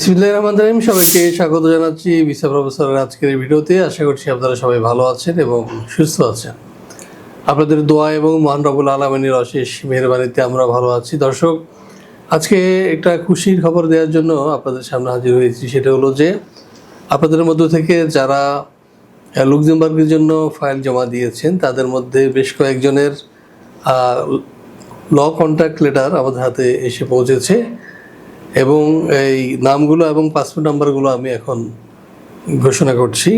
বিসমিল্লাহ রহমান রহিম। সবাইকে স্বাগত জানাচ্ছি ভিসা প্রফেসরের আজকের ভিডিওতে। আশা করছি আপনারা সবাই ভালো আছেন এবং সুস্থ আছেন। আপনাদের দোয়া এবং মহান রবুল আলমিনের অশেষ মেহরবানিতে আমরা ভালো আছি। দর্শক, আজকে একটা খুশির খবর দেওয়ার জন্য আপনাদের সামনে হাজির হয়েছি। সেটা হলো যে, আপনাদের মধ্য থেকে যারা লুক্সেমবার্গের জন্য ফাইল জমা দিয়েছেন, তাদের মধ্যে বেশ কয়েকজনের ল কন্ট্যাক্ট লেটার আমাদের হাতে এসে পৌঁছেছে। এবং এই নামগুলো এবং পাসপোর্ট নাম্বারগুলো আমি এখন ঘোষণা করছি।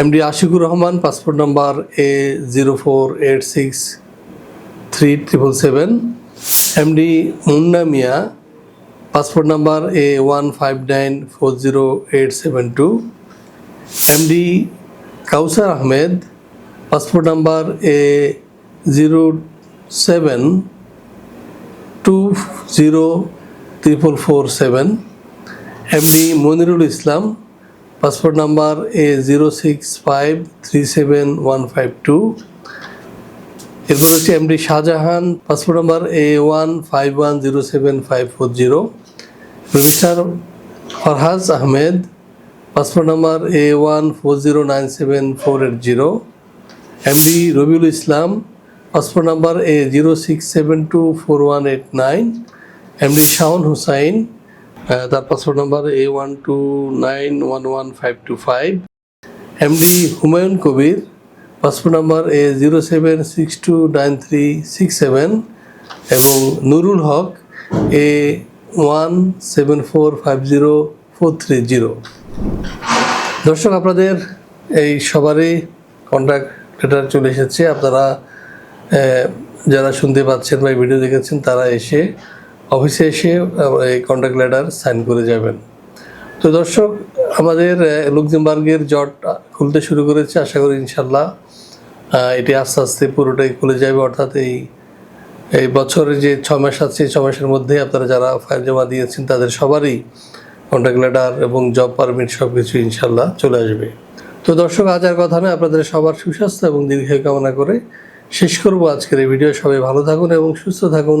MD Ashikur Rahman passport number A zero four eight six three triple seven MD Munna Mia passport number A one five nine four zero eight seven two MD Kawsar Ahmed passport number A zero seven two zero triple four seven MD Monirul Islam passport number A zero six five three seven one five two এরপর হচ্ছে MD Shahjahan passport number A one five one zero seven five four zero mister Farhaj Ahmed passport number A one four zero nine seven four eight zero MD Rabiul Islam passport number A zero six seven two four one eight nine MD Shaon Hussain তার passport number A one two nine one one five two five MD Humayun Kabir passport number A zero seven six two nine three six seven এবং Nurul Haque A one seven four five zero four three zero দর্শক, আপনাদের এই সবারই contact letter চলে এসেছে। আপনারা যারা শুনতে পাচ্ছেন বা ভিডিও দেখেছেন, তারা এসে অফিসে এসে এই কন্ট্যাক্ট লেটার সাইন করে যাবেন। তো দর্শক, আমাদের লুক্সেমবার্গের জট খুলতে শুরু করেছে, আশা করি ইনশাল্লাহ এটি আস্তে আস্তে পুরোটাই খুলে যাবে, অর্থাৎ এই এই বছরে যে ছ মাস আছে ছ মাসের মধ্যে আপনারা যারা ফাইল জমা দিয়েছেন, তাদের সবারই কন্ট্যাক্ট লেটার এবং জব পারমিট সব কিছু ইনশাল্লাহ চলে আসবে। তো দর্শক, আজ আর কথা নয়, আপনাদের সবার সুস্বাস্থ্য এবং দীর্ঘায়ু কামনা করে শেষ করব আজকের এই ভিডিও। সবাই ভালো থাকুন এবং সুস্থ থাকুন।